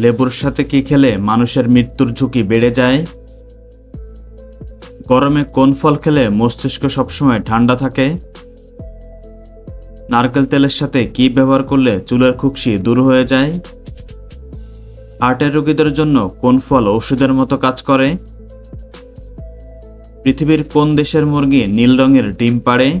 লেবুর সাথে কি খেলে মানুষের মৃত্যুর ঝুঁকি বেড়ে যায়? গরমে কোন ফল খেলে মস্তিষ্ক সবসময় ঠান্ডা থাকে? নারকেল তেলের সাথে কি ব্যবহার করলে চুলের খুকশি দূর হয়ে যায়? হার্টের রোগীদের জন্য কোন ফল ওষুধের মতো কাজ করে? পৃথিবীর কোন দেশের মুরগি নীল রঙের ডিম পাড়ে?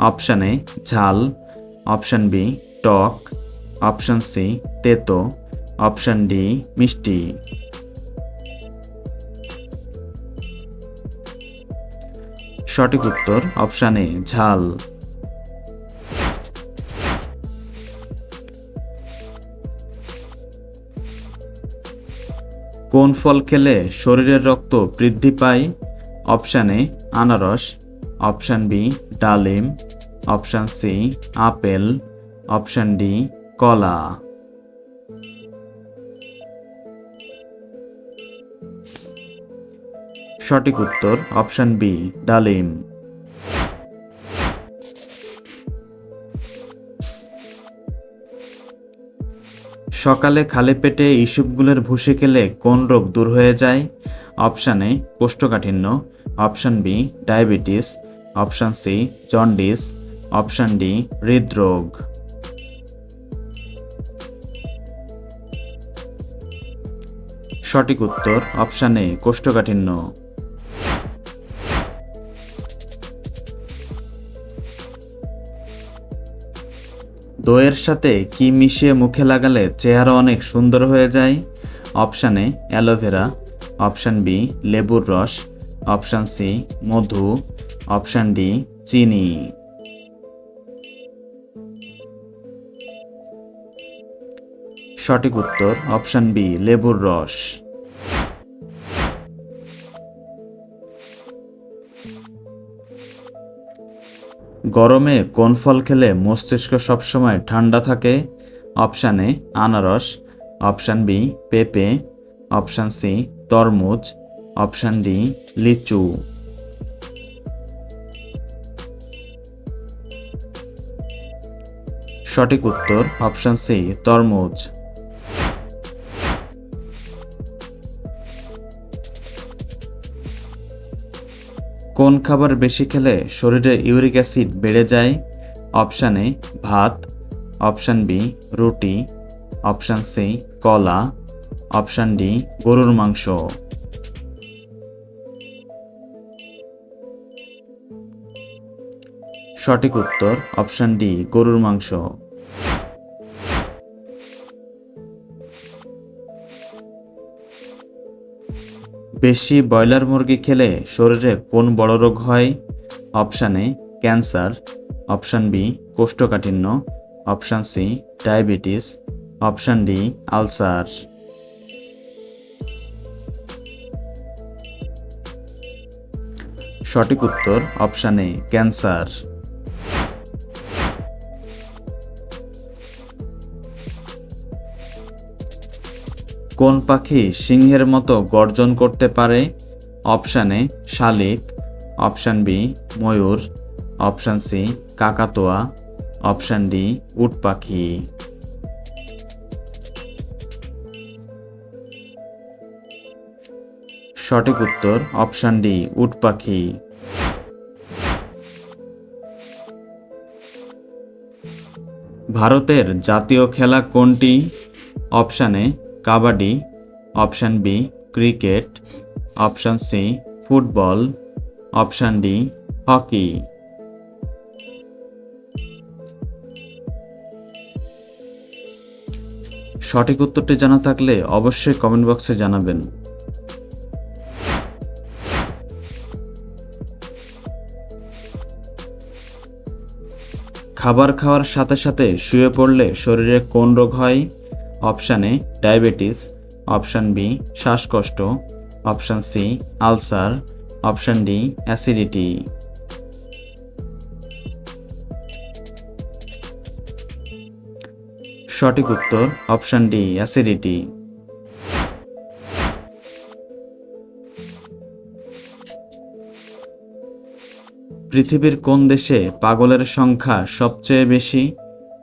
অপশান এ ঝাল, অপশান বি টক, অপশান সি তেতো, অপশান ডি মিষ্টি। সঠিক উত্তর অপশান এ ঝাল। কোন ফল খেলে শরীরের রক্ত বৃদ্ধি পায়? অপশান এ আনারস, অপশান বি ডালিম option C apple option D কলা সঠিক উত্তর অপশান বি ডালিম। সকালে খালি পেটে ইসুপগুলের ভুসি খেলে কোন রোগ দূর হয়ে যায়? অপশান এ কোষ্ঠকাঠিন্য। Option B diabetes option C jaundice option D হৃদরোগ সঠিক উত্তর অপশান এ কোষ্ঠকাঠিন্য। দইয়ের সাথে কি মিশিয়ে মুখে লাগালে চেহারা অনেক সুন্দর হয়ে যায়? Option A aloe vera. Option B লেবুর রস। অপশান সি মধু। অপশান ডি চিনি। সঠিক উত্তর, অপশান বি, লেবুর রস। গরমে কোন ফল খেলে মস্তিষ্ক সবসময় ঠান্ডা থাকে? অপশান এ, আনারস। অপশান বি, পেঁপে। অপশান সি, তরমুজ। অপশান ডি, লিচু। সঠিক উত্তর, অপশান সি, তরমুজ। কোন খাবার বেশি খেলে শরীরে ইউরিক অ্যাসিড বেড়ে যায়? অপশান এ, ভাত। অপশান বি, রুটি। অপশান সি, কলা। অপশান ডি, গরুর মাংস। সঠিক উত্তর অপশান ডি, গরুর মাংস। বেশি ব্রয়লার মুরগি খেলে শরীরে কোন বড় রোগ হয়? Option A, cancer. Option B, কোষ্ঠকাঠিন্য। Option C, diabetes. Option D, ulcer. সঠিক উত্তর অপশান এ, ক্যান্সার। কোন পাখি সিংহের মতো গর্জন করতে পারে? অপশান এ, শালিক। অপশান বি, ময়ূর। অপশান সি, কাকাতোয়া। অপশান ডি, উট পাখি। সঠিক উত্তর অপশান ডি, উট পাখি। ভারতের জাতীয় খেলা কোনটি? Option kabaddi, option B, cricket, option C, football, option D, hockey. সঠিক উত্তরটি জানা থাকলে অবশ্যই কমেন্ট বক্সে জানাবেন। খাবার খাওয়ার সাথে সাথে শুয়ে পড়লে শরীরে কোন রোগ হয়? Option A, diabetes, option B, শ্বাসকষ্ট, option C, ulcer, option D, acidity. সঠিক উত্তর, অপশান ডি, অ্যাসিডিটি। পৃথিবীর কোন দেশে পাগলের সংখ্যা সবচেয়ে বেশি?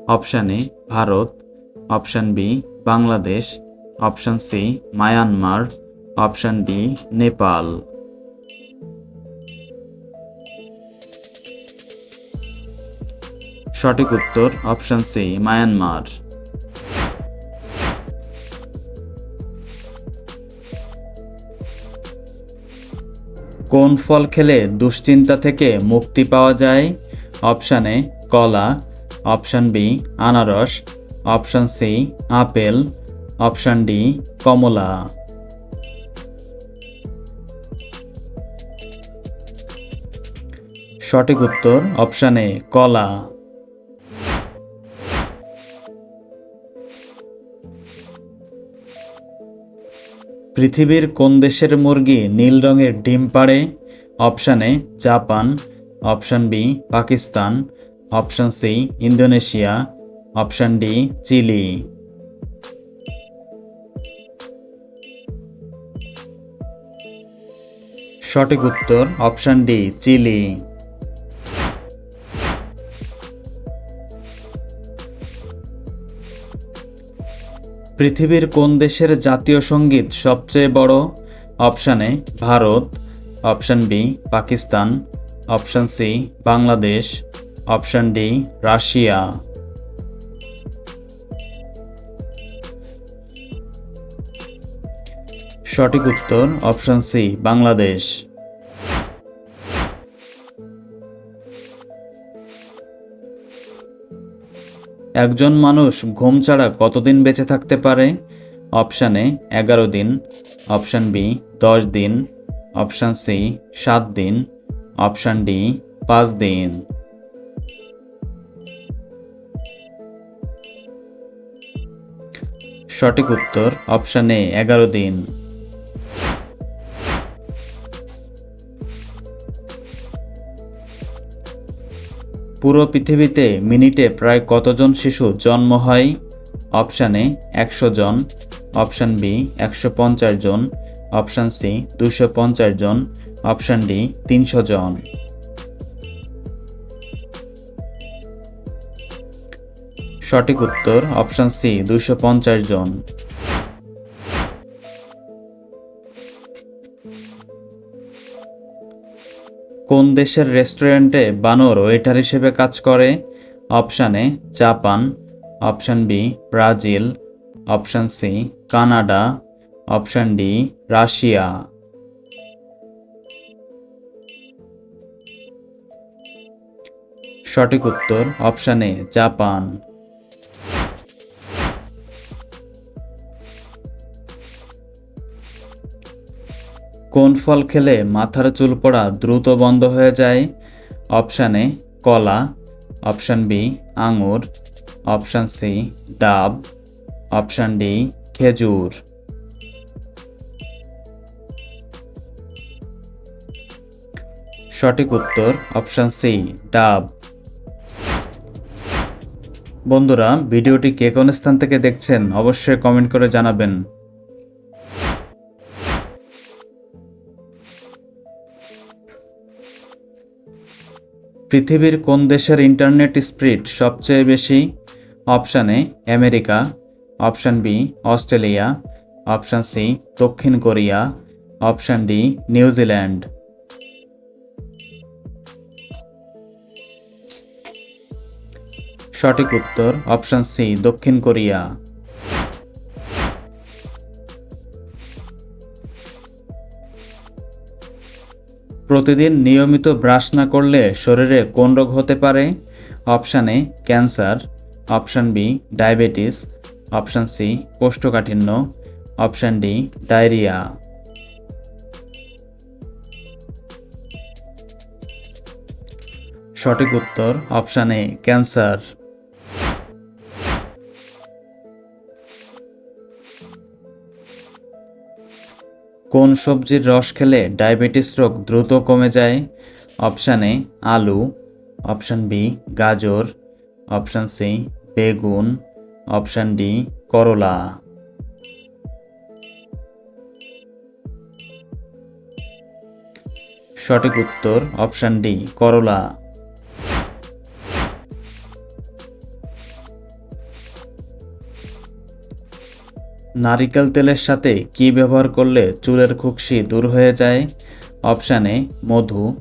Option Bharat option B, Bangladesh, option C, Myanmar, option D, Nepal. সঠিক উত্তর, অপশান সি, মায়ানমার। কোন ফল খেলে দুশ্চিন্তা থেকে মুক্তি পাওয়া যায়? অপশান কলা, অপশান বি, আনারস option C apple option D কমলা সঠিক উত্তর অপশান এ কলা। পৃথিবীর কোন দেশের মুরগি নীল রঙের ডিম পাড়ে? Option A Japan. Option B Pakistan. Option C Indonesia. Option D Chile সঠিক উত্তর অপশান ডি চিলি পৃথিবীর কোন দেশের জাতীয় সংগীত সবচেয়ে বড়? Option A Bharat. Option B Pakistan. Option C Bangladesh. Option D Russia. সঠিক উত্তর, অপশান সি, বাংলাদেশ। একজন মানুষ ঘুম ছাড়া কতদিন বেঁচে থাকতে পারে? অপশানে এগারো দিন। অপশান বি, দশ দিন। অপশান সি, সাত দিন। অপশান ডি, পাঁচ দিন। সঠিক উত্তর, অপশানে এগারো দিন। পুরো পৃথিবীতে মিনিটে প্রায় কতজন শিশু জন্ম হয়? অপশান এ, একশো জন। অপশান বি, একশো পঞ্চাশ জন। অপশান সি দুশো পঞ্চাশ জন। অপশান ডি, তিনশো জন। সঠিক উত্তর অপশান সি দুশো পঞ্চাশ জন। কোন দেশের রেস্টুরেন্টে বানর ওয়েটার হিসেবে কাজ করে? Option A, Japan. Option B, Brazil. Option C, Canada. Option D, Russia. সঠিক উত্তর অপশান এ, জাপান। কোন ফল খেলে মাথার চুল পড়া দ্রুত বন্ধ হয়ে যায়? অপশান এ, কলা। অপশান বি, আঙুর। অপশান সি, ডাব। অপশান ডি, খেজুর। সঠিক উত্তর, অপশান সি, ডাব। বন্ধুরা, ভিডিওটি কে কোন স্থান থেকে দেখছেন অবশ্যই কমেন্ট করে জানাবেন। পৃথিবীর কোন দেশের ইন্টারনেট স্পিড সবচেয়ে বেশি? Option A, America. Option B, Australia. Option C, দক্ষিণ Korea. Option D New Zealand সঠিক উত্তর, অপশান সি, দক্ষিণ কোরিয়া। প্রতিদিন নিয়মিত ব্রাশ না করলে শরীরে কোন রোগ হতে পারে? Option A, cancer. Option B, diabetes. Option C, কোষ্ঠকাঠিন্য। Option D, diarrhoea. সঠিক উত্তর অপশান এ, ক্যান্সার। কোন সবজির রস খেলে ডায়াবেটিস রোগ দ্রুত কমে যায়? অপশান এ, আলু। অপশান বি, গাজর। অপশান সি, বেগুন। অপশান ডি, করলা। সঠিক উত্তর অপশান ডি, করলা। নারিকেল তেলের সাথে কি ব্যবহার করলে চুলের খুকশি দূর হয়ে যায়? অপশান এ, মধু।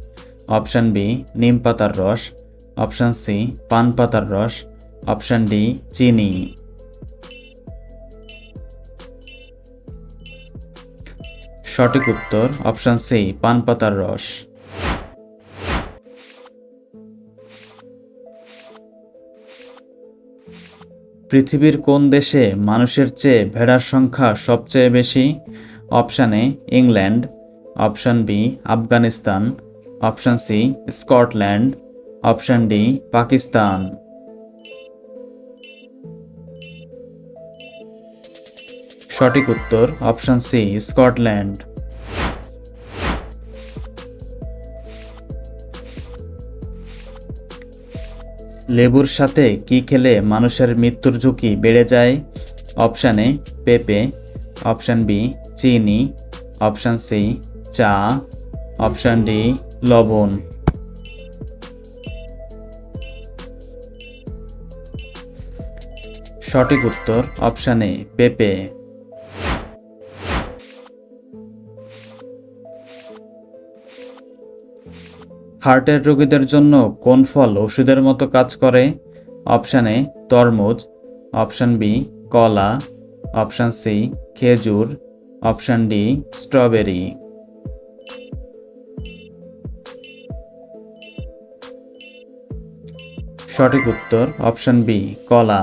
অপশান বি, নিম পাতার রস। অপশান সি, পান পাতার রস। অপশান ডি, চিনি। সঠিক উত্তর, অপশান সি, পান পাতার রস। পৃথিবীর কোন দেশে মানুষের চেয়ে ভেড়ার সংখ্যা সবচেয়ে বেশি? Option A, England. Option B, Afghanistan. Option C, Scotland. Option D, Pakistan. সঠিক উত্তর, অপশান সি, স্কটল্যান্ড। লেবুর সাথে কি খেলে মানুষের মৃত্যুর ঝুঁকি বেড়ে যায়? অপশান এ, পেঁপে। অপশান বি, চিনি। অপশান সি, চা। অপশান ডি, লবণ। সঠিক উত্তর অপশান এ, পেঁপে। হার্টের রোগীদের জন্য কোন ফল ওষুধের মতো কাজ করে? অপশান এ, তরমুজ। অপশান বি, কলা। অপশান সি, খেজুর। Option D, strawberry. সঠিক উত্তর অপশান বি, কলা।